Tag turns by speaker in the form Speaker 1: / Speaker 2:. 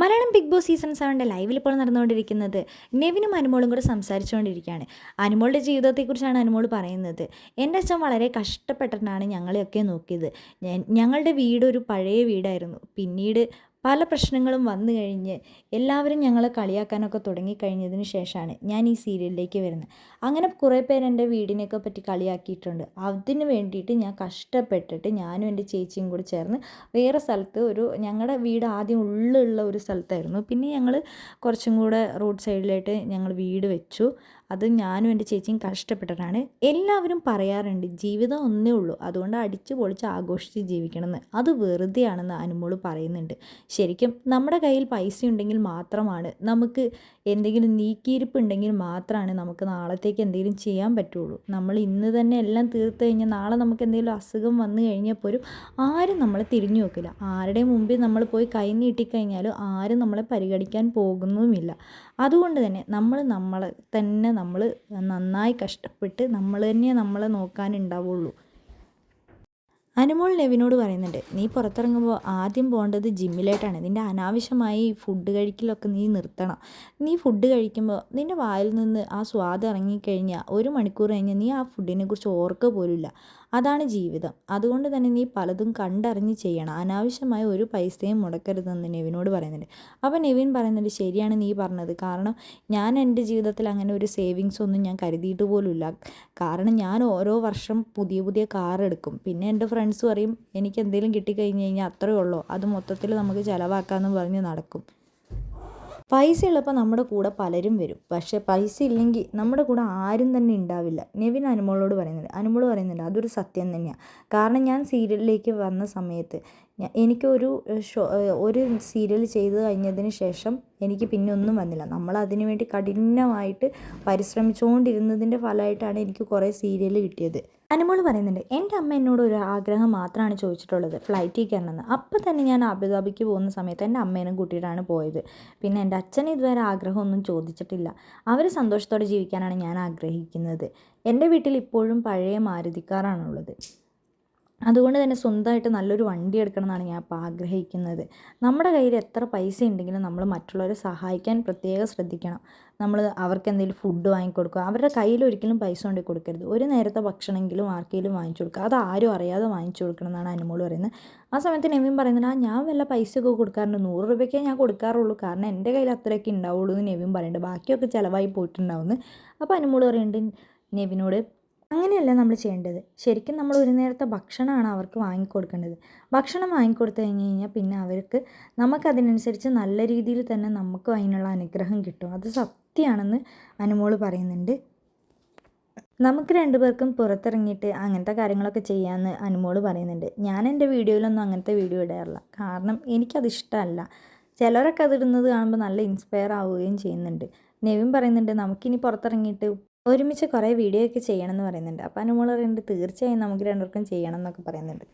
Speaker 1: Malayalam big boss season സെവന്റെ ലൈവിൽ ഇപ്പോൾ നടന്നുകൊണ്ടിരിക്കുന്നത് നെവിനും അനുമോളും കൂടെ സംസാരിച്ചുകൊണ്ടിരിക്കുകയാണ്. അനുമോളുടെ ജീവിതത്തെക്കുറിച്ചാണ് അനുമോൾ പറയുന്നത്. എന്റെ അച്ഛൻ വളരെ കഷ്ടപ്പെട്ടിട്ടാണ് ഞങ്ങളെയൊക്കെ നോക്കിയത്. ഞങ്ങളുടെ വീട് ഒരു പഴയ വീടായിരുന്നു. പിന്നീട് പല പ്രശ്നങ്ങളും വന്നു കഴിഞ്ഞ് എല്ലാവരും ഞങ്ങളെ കളിയാക്കാനൊക്കെ തുടങ്ങിക്കഴിഞ്ഞതിന് ശേഷമാണ് ഞാൻ ഈ സീരിയലിലേക്ക് വരുന്നത്. അങ്ങനെ കുറേ പേര് എന്റെ വീടിനെയൊക്കെ പറ്റി കളിയാക്കിയിട്ടുണ്ട്. അതിന് വേണ്ടിയിട്ട് ഞാൻ കഷ്ടപ്പെട്ടിട്ട് ഞാനും എന്റെ ചേച്ചിയും കൂടി ചേർന്ന് വേറെ സ്ഥലത്ത് ഒരു ഞങ്ങളുടെ വീട് ആദ്യം ഉള്ളിലുള്ള ഒരു സ്ഥലത്തായിരുന്നു. പിന്നെ ഞങ്ങൾ കുറച്ചും കൂടെ റോഡ് സൈഡിലായിട്ട് ഞങ്ങൾ വീട് വെച്ചു. അത് ഞാനും എന്റെ ചേച്ചിയും കഷ്ടപ്പെട്ടിട്ടാണ് എല്ലാവരും പറയാറുണ്ട് ജീവിതം ഒന്നേ ഉള്ളൂ. അതുകൊണ്ട് അടിച്ച് പൊളിച്ച് ആഘോഷിച്ച് ജീവിക്കണമെന്ന് അത് വെറുതെയാണെന്ന് അനുമോൾ പറയുന്നുണ്ട്. ശരിക്കും നമ്മുടെ കയ്യിൽ പൈസ ഉണ്ടെങ്കിൽ മാത്രമാണ് നമുക്ക് എന്തെങ്കിലും നീക്കിയിരിപ്പ് ഉണ്ടെങ്കിൽ മാത്രമാണ് നമുക്ക് നാളത്തേക്ക് എന്തെങ്കിലും ചെയ്യാൻ പറ്റുള്ളൂ. നമ്മൾ ഇന്ന് തന്നെ എല്ലാം തീർത്ത് കഴിഞ്ഞാൽ നാളെ നമുക്ക് എന്തെങ്കിലും അസുഖം വന്നു കഴിഞ്ഞാൽ പോലും ആരും നമ്മളെ തിരിഞ്ഞു നോക്കില്ല. ആരുടെ മുമ്പിൽ നമ്മൾ പോയി കൈ നീട്ടിക്കഴിഞ്ഞാലും ആരും നമ്മളെ പരിഗണിക്കാൻ പോകുന്നതുമില്ല അതുകൊണ്ട് തന്നെ നമ്മൾ നമ്മളെ തന്നെ നമ്മൾ നന്നായി കഷ്ടപ്പെട്ട് നമ്മൾ തന്നെ നമ്മളെ നോക്കാനുണ്ടാവുള്ളൂ അനുമോൾ നെവിനോട് പറയുന്നുണ്ട് നീ പുറത്തിറങ്ങുമ്പോൾ ആദ്യം പോകേണ്ടത് ജിമ്മിലേട്ടാണ്. നിന്റെ അനാവശ്യമായി ഫുഡ് കഴിക്കലൊക്കെ നീ നിർത്തണം. നീ ഫുഡ് കഴിക്കുമ്പോൾ നിന്റെ വായിൽ നിന്ന് ആ സ്വാദ് ഇറങ്ങിക്കഴിഞ്ഞാൽ ഒരു മണിക്കൂർ കഴിഞ്ഞാൽ നീ ആ ഫുഡിനെ കുറിച്ച് ഓർക്കുക പോലുമില്ല. അതാണ് ജീവിതം. അതുകൊണ്ട് തന്നെ നീ പലതും കണ്ടറിഞ്ഞ് ചെയ്യണം. അനാവശ്യമായ ഒരു പൈസയും മുടക്കരുതെന്ന് നെവിനോട് പറയുന്നുണ്ട്. അപ്പോൾ നെവിൻ പറയുന്നുണ്ട് ശരിയാണ് നീ പറഞ്ഞത്. കാരണം ഞാൻ എന്റെ ജീവിതത്തിൽ അങ്ങനെ ഒരു സേവിങ്സ് ഒന്നും ഞാൻ കരുതിയിട്ട് പോലുമില്ല. കാരണം ഞാൻ ഓരോ വർഷം പുതിയ പുതിയ കാർ എടുക്കും. പിന്നെ എന്റെ ഫ്രണ്ട്സ് പറയും എനിക്ക് എന്തെങ്കിലും കിട്ടിക്കഴിഞ്ഞ് കഴിഞ്ഞാൽ അത്രയേ ഉള്ളൂ. അത് മൊത്തത്തിൽ നമുക്ക് ചിലവാക്കാമെന്ന് പറഞ്ഞ് നടക്കും. പൈസ ഉള്ളപ്പോൾ നമ്മുടെ കൂടെ പലരും വരും. പക്ഷേ പൈസ ഇല്ലെങ്കിൽ നമ്മുടെ കൂടെ ആരും തന്നെ ഉണ്ടാവില്ല. നെവിൻ അനുമോളോട് പറയുന്നുണ്ട്. അനുമോൾ പറയുന്നുണ്ട് അതൊരു സത്യം തന്നെയാണ് കാരണം ഞാൻ സീരിയലിലേക്ക് വന്ന സമയത്ത് എനിക്കൊരു ഷോ ഒരു സീരിയൽ ചെയ്ത് കഴിഞ്ഞതിന് ശേഷം എനിക്ക് പിന്നെ ഒന്നും വന്നില്ല. നമ്മൾ അതിനു വേണ്ടി കഠിനമായിട്ട് പരിശ്രമിച്ചുകൊണ്ടിരുന്നതിന്റെ ഫലമായിട്ടാണ് എനിക്ക് കുറേ സീരിയൽ കിട്ടിയത്. അനുമോൾ പറയുന്നുണ്ട് എന്റെ അമ്മ എന്നോട് ഒരു ആഗ്രഹം മാത്രമാണ് ചോദിച്ചിട്ടുള്ളത് ഫ്ലൈറ്റിൽ കയറണമെന്ന്. അപ്പോൾ തന്നെ ഞാൻ അബുദാബിക്ക് പോകുന്ന സമയത്ത് എന്റെ അമ്മേനും കൂട്ടിയിട്ടാണ് പോയത്. പിന്നെ എന്റെ അച്ഛൻ ഇതുവരെ ആഗ്രഹമൊന്നും ചോദിച്ചിട്ടില്ല. അവർ സന്തോഷത്തോടെ ജീവിക്കാനാണ് ഞാൻ ആഗ്രഹിക്കുന്നത്. എന്റെ വീട്ടിൽ ഇപ്പോഴും പഴയ മാരുതിക്കാറാണുള്ളത്. അതുകൊണ്ട് തന്നെ സ്വന്തമായിട്ട് നല്ലൊരു വണ്ടി എടുക്കണം എന്നാണ് ഞാൻ ഇപ്പോൾ ആഗ്രഹിക്കുന്നത്. നമ്മുടെ കയ്യിൽ എത്ര പൈസ ഉണ്ടെങ്കിലും നമ്മൾ മറ്റുള്ളവരെ സഹായിക്കാൻ പ്രത്യേകം ശ്രദ്ധിക്കണം. നമ്മൾ അവർക്ക് എന്തെങ്കിലും ഫുഡ് വാങ്ങിക്കൊടുക്കുക. അവരുടെ കയ്യിൽ ഒരിക്കലും പൈസ കൊണ്ട് കൊടുക്കരുത്. ഒരു നേരത്തെ ഭക്ഷണമെങ്കിലും ആർക്കെങ്കിലും വാങ്ങിച്ചു കൊടുക്കുക. അത് ആരും അറിയാതെ വാങ്ങിച്ചു കൊടുക്കണം എന്നാണ് അനുമോൾ പറയുന്നത്. ആ സമയത്ത് നെവിൻ പറയുന്നത് ആ ഞാൻ വല്ല പൈസയൊക്കെ കൊടുക്കാറുണ്ട്. നൂറ് രൂപയ്ക്കേ ഞാൻ കൊടുക്കാറുള്ളൂ. കാരണം എന്റെ കയ്യിൽ അത്രയൊക്കെ ഉണ്ടാവുള്ളൂ എന്ന് നെവിൻ പറയുന്നുണ്ട്. ബാക്കിയൊക്കെ ചിലവായി പോയിട്ടുണ്ടാവുമെന്ന് അപ്പോൾ അനുമോൾ പറയുന്നുണ്ട് നെവിനോട് അങ്ങനെയല്ല നമ്മൾ ചെയ്യേണ്ടത്. ശരിക്കും നമ്മൾ ഒരു നേരത്തെ ഭക്ഷണമാണ് അവർക്ക് വാങ്ങിക്കൊടുക്കേണ്ടത്. ഭക്ഷണം വാങ്ങിക്കൊടുത്തു കഴിഞ്ഞ് കഴിഞ്ഞാൽ പിന്നെ അവർക്ക് നമുക്കതിനനുസരിച്ച് നല്ല രീതിയിൽ തന്നെ നമുക്കും അതിനുള്ള അനുഗ്രഹം കിട്ടും. അത് സത്യമാണെന്ന് അനുമോൾ പറയുന്നുണ്ട്. നമുക്ക് രണ്ടുപേർക്കും പുറത്തിറങ്ങിയിട്ട് അങ്ങനത്തെ കാര്യങ്ങളൊക്കെ ചെയ്യാമെന്ന് അനുമോൾ പറയുന്നുണ്ട്. ഞാൻ എന്റെ വീഡിയോയിലൊന്നും അങ്ങനത്തെ വീഡിയോ ഇടാറില്ല. കാരണം എനിക്കത് ഇഷ്ടമല്ല. ചിലരൊക്കെ അതിടുന്നത് കാണുമ്പോൾ നല്ല ഇൻസ്പയർ ആവുകയും ചെയ്യുന്നുണ്ട്. നെവിൻ പറയുന്നുണ്ട് നമുക്കിനി പുറത്തിറങ്ങിയിട്ട് ഒരുമിച്ച് കുറേ വീഡിയോ ഒക്കെ ചെയ്യണം എന്ന് പറയുന്നുണ്ട്. അപ്പോൾ അനുമോൾ പറയുന്നുണ്ട് തീർച്ചയായും നമുക്ക് രണ്ടുപേർക്കും ചെയ്യണം എന്നൊക്കെ പറയുന്നുണ്ട്.